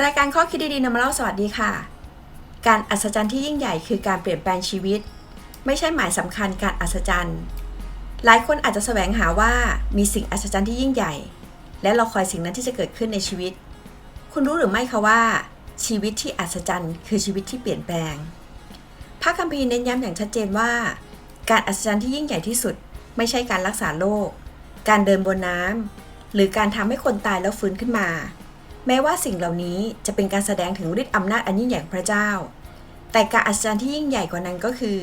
รายการข้อคิดดีๆนำมาเล่าสวัสดีค่ะ การอัศจรรย์ที่ยิ่งใหญ่คือการเปลี่ยนแปลงชีวิต ไม่ใช่หมายสำคัญการอัศจรรย์ หลายคนอาจจะแสวงหาว่ามีสิ่งอัศจรรย์ที่ยิ่งใหญ่ และเรอคอยสิ่งนั้นที่จะเกิดขึ้นในชีวิต คุณรู้หรือไม่คะว่า ชีวิตที่อัศจรรย์ คือชีวิตที่เปลี่ยนแปลง พระคัมภีร์เน้นย้ำอย่างชัดเจนว่า การอัศจรรย์ที่ยิ่งใหญ่ที่สุด ไม่ใช่การรักษาโรคการเดินบนน้ำหรือการทำให้คนตายแล้วฟื้นขึ้นมา แม้ว่าสิ่งเหล่านี้จะเป็นการแสดงถึงฤทธิ์อำนาจอันยิ่งใหญ่ของพระเจ้า แต่การอัศจรรย์ที่ยิ่งใหญ่กว่านั้นก็คือ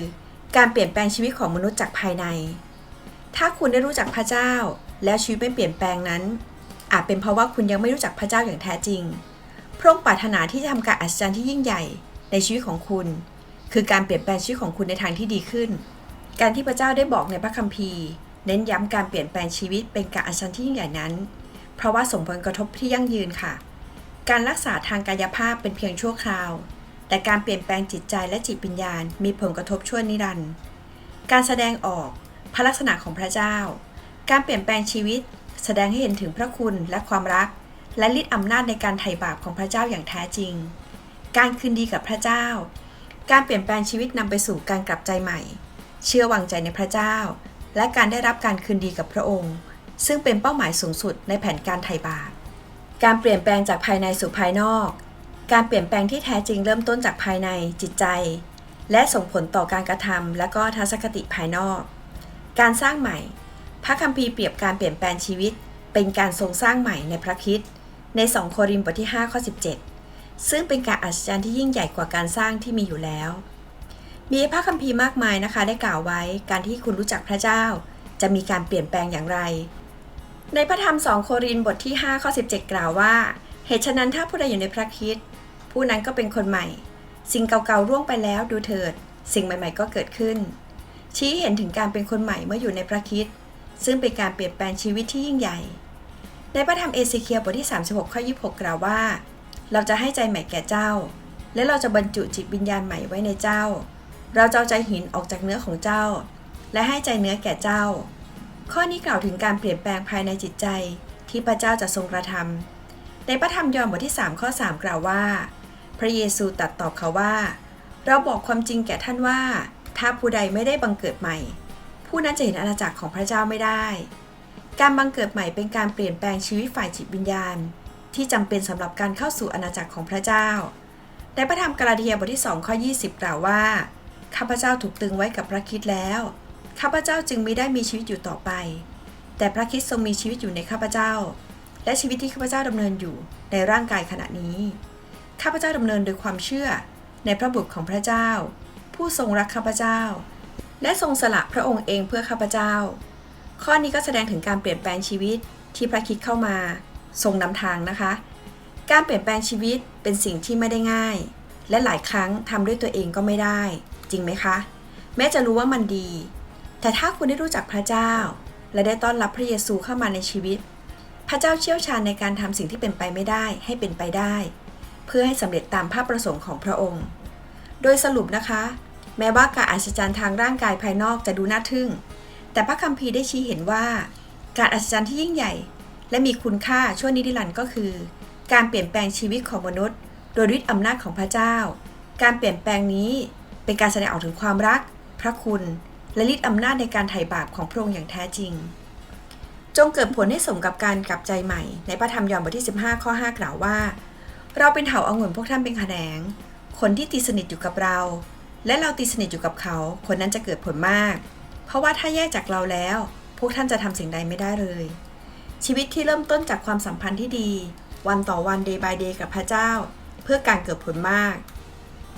การเปลี่ยนแปลงชีวิตของมนุษย์จากภายใน ถ้าคุณได้รู้จักพระเจ้า แล้วชีวิตไม่เปลี่ยนแปลงนั้น อาจเป็นเพราะว่าคุณยังไม่รู้จักพระเจ้าอย่างแท้จริง พระองค์ปรารถนาที่จะทำการอัศจรรย์ที่ยิ่งใหญ่ในชีวิตของคุณ คือการเปลี่ยนแปลงชีวิตของคุณในทางที่ดีขึ้น การที่พระเจ้าได้บอกในพระคัมภีร์ เน้นย้ำการเปลี่ยนแปลงชีวิตเป็นการอัศจรรย์ที่ยิ่งใหญ่นั้น เพราะว่าส่งผลกระทบที่ยั่งยืนค่ะ การรักษาทางกายภาพเป็นเพียงชั่วคราว แต่การเปลี่ยนแปลงจิตใจและจิตวิญญาณมีผลกระทบชั่วนิรันดร์การแสดงออกพระลักษณะของพระเจ้า การเปลี่ยนแปลงชีวิต แสดงให้เห็นถึงพระคุณและความรัก และฤทธิ์อำนาจในการไถ่บาปของพระเจ้าอย่างแท้จริง การคืนดีกับพระเจ้า การเปลี่ยนแปลงชีวิตนำไปสู่การกลับใจใหม่ เชื่อวางใจในพระเจ้า และการได้รับการคืนดีกับพระองค์ ซึ่งเป็นเป้าหมายสูงสุดในแผนการไถ่บาป การเปลี่ยนแปลงจากภายในสู่ภายนอก การเปลี่ยนแปลงที่แท้จริงเริ่มต้นจากภายในจิตใจ และส่งผลต่อการกระทำและก็ทัศนคติภายนอก การสร้างใหม่ พระคัมภีร์เปรียบการเปลี่ยนแปลงชีวิต เป็นการทรงสร้างใหม่ในพระคริสต์ใน 2 โครินธ์บทที่5ข้อ17 ซึ่งเป็นการอัศจรรย์ที่ยิ่งใหญ่กว่าการสร้างที่มีอยู่แล้ว มีพระคัมภีร์มากมายนะคะได้กล่าวไว้ การที่คุณรู้จักพระเจ้า จะมีการเปลี่ยนแปลงอย่างไร ในพระธรรม2โครินธ์บทที่5ข้อ17 กล่าวว่า เหตุฉะนั้นถ้าผู้ใดอยู่ในพระคริสต์ผู้นั้นก็เป็นคนใหม่ สิ่งเก่าๆร่วงไปแล้วดูเถิด สิ่งใหม่ๆก็เกิดขึ้น ชี้เห็นถึงการเป็นคนใหม่เมื่ออยู่ในพระคริสต์ซึ่งเป็นการเปลี่ยนแปลงชีวิตที่ยิ่งใหญ่ ในพระธรรมเอเซเคียลบทที่ 36 ข้อ 26 กล่าวว่า เราจะให้ใจใหม่แก่เจ้า และเราจะบรรจุจิตวิญญาณใหม่ไว้ในเจ้า เราจะเอาใจหินออกจากเนื้อของเจ้า และให้ใจเนื้อแก่เจ้า ข้อนี้กล่าวถึงการเปลี่ยนแปลงภายในจิตใจ ที่พระเจ้าจะทรงกระทำในพระธรรมยอห์นบทที่ 3 ข้อ 3 กล่าวว่า พระเยซูตรัสตอบเขาว่า เราบอกความจริงแก่ท่านว่า ถ้าผู้ใดไม่ได้บังเกิดใหม่ ผู้นั้นจะเห็นอาณาจักรของพระเจ้าไม่ได้ การบังเกิดใหม่เป็นการเปลี่ยนแปลงชีวิตฝ่ายจิตวิญญาณ ที่จำเป็นสำหรับการเข้าสู่อาณาจักรของพระเจ้าในพระธรรมกาลาเทียบทที่2ข้อ20 กล่าวว่าข้าพเจ้าถูกตึงไว้กับพระคิดแล้ว ข้าพเจ้าจึงไมิได้มีชีวิตอยู่ต่อไป แต่พระคิดทรงมีชีวิตอยู่ในข้าพเจ้า และชีวิตที่ข้าพเจ้าดำเนินอยู่ในร่างกายขณะนี้ ข้าพเจ้าดำเนินโดยความเชื่อในพระบุตรของพระเจ้า ผู้ทรงรักข้าพเจ้า และทรงสละพระองค์เองเพื่อข้าพเจ้า ข้อนี้ก็แสดงถึงการเปลี่ยนแปลงชีวิตที่พระคิดเข้ามา ทรงนำทางนะคะ การเปลี่ยนแปลงชีวิตเป็นสิ่งที่ไม่ได้ง่าย และหลายครั้งทำด้วยตัวเองก็ไม่ได้ จริงไหมคะ แม้จะรู้ว่ามันดี แต่ถ้าคุณได้รู้จักพระเจ้า และได้ต้อนรับพระเยซูเข้ามาในชีวิต พระเจ้าเชี่ยวชาญในการทำสิ่งที่เป็นไปไม่ได้ให้เป็นไปได้ เพื่อให้สำเร็จตามภาพประสงค์ของพระองค์ โดยสรุปนะคะ แม้ว่าการอัศจรรย์ทางร่างกายภายนอกจะดูน่าทึ่ง แต่พระคัมภีร์ได้ชี้เห็นว่า การอัศจรรย์ที่ยิ่งใหญ่ และมีคุณค่าชั่วนิรันดร์ก็คือ การเปลี่ยนแปลงชีวิตของมนุษย์ โดยฤทธิ์อำนาจของพระเจ้า การเปลี่ยนแปลงนี้เป็นการแสดงออกถึงความรัก พระคุณ และฤทธิอำนาจในการไถ่บาปของพระองค์อย่างแท้จริง จงเกิดผลให้สมกับการกลับใจใหม่ ในพระธรรมยอห์นบทที่ 15 ข้อ 5 กล่าวว่า เราเป็นเถาอางุ่นพวกท่านเป็นแขนง คนที่ตีสนิทอยู่กับเรา และเราตีสนิทอยู่กับเขา คนนั้นจะเกิดผลมาก เพราะว่าถ้าแยกจากเราแล้ว พวกท่านจะทำสิ่งใดไม่ได้เลย ชีวิตที่เริ่มต้นจากความสัมพันธ์ที่ดี วันต่อวัน day by day กับพระเจ้า เพื่อการเกิดผลมาก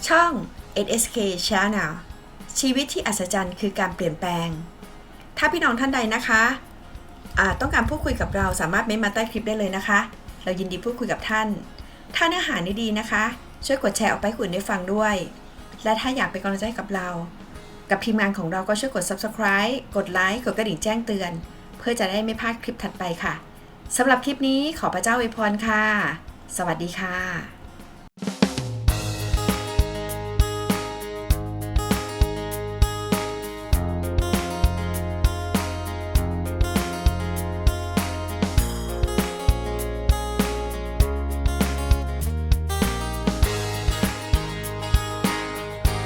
ช่อง NSK Channel ชีวิตที่อัศจรรย์คือการเปลี่ยนแปลง ถ้าพี่น้องท่านใดนะคะะต้องการพูดคุยกับเราสามารถเม้นมาใต้คลิปได้เลยนะคะ เรายินดีพูดคุยกับท่าน ถ้าเนื้อหานี้ดีนะคะ ช่วยกดแชร์ออกไปให้คนได้ฟังด้วย และถ้าอยากเป็นกำลังใจให้กับเรา กับทีมงานของเราก็ช่วยกด subscribe กดไลค์กดกระดิ่งแจ้งเตือน เพื่อจะได้ไม่พลาดคลิปถัดไปค่ะสำหรับคลิปนี้ขอพระเจ้าอวยพรค่ะ สวัสดีค่ะ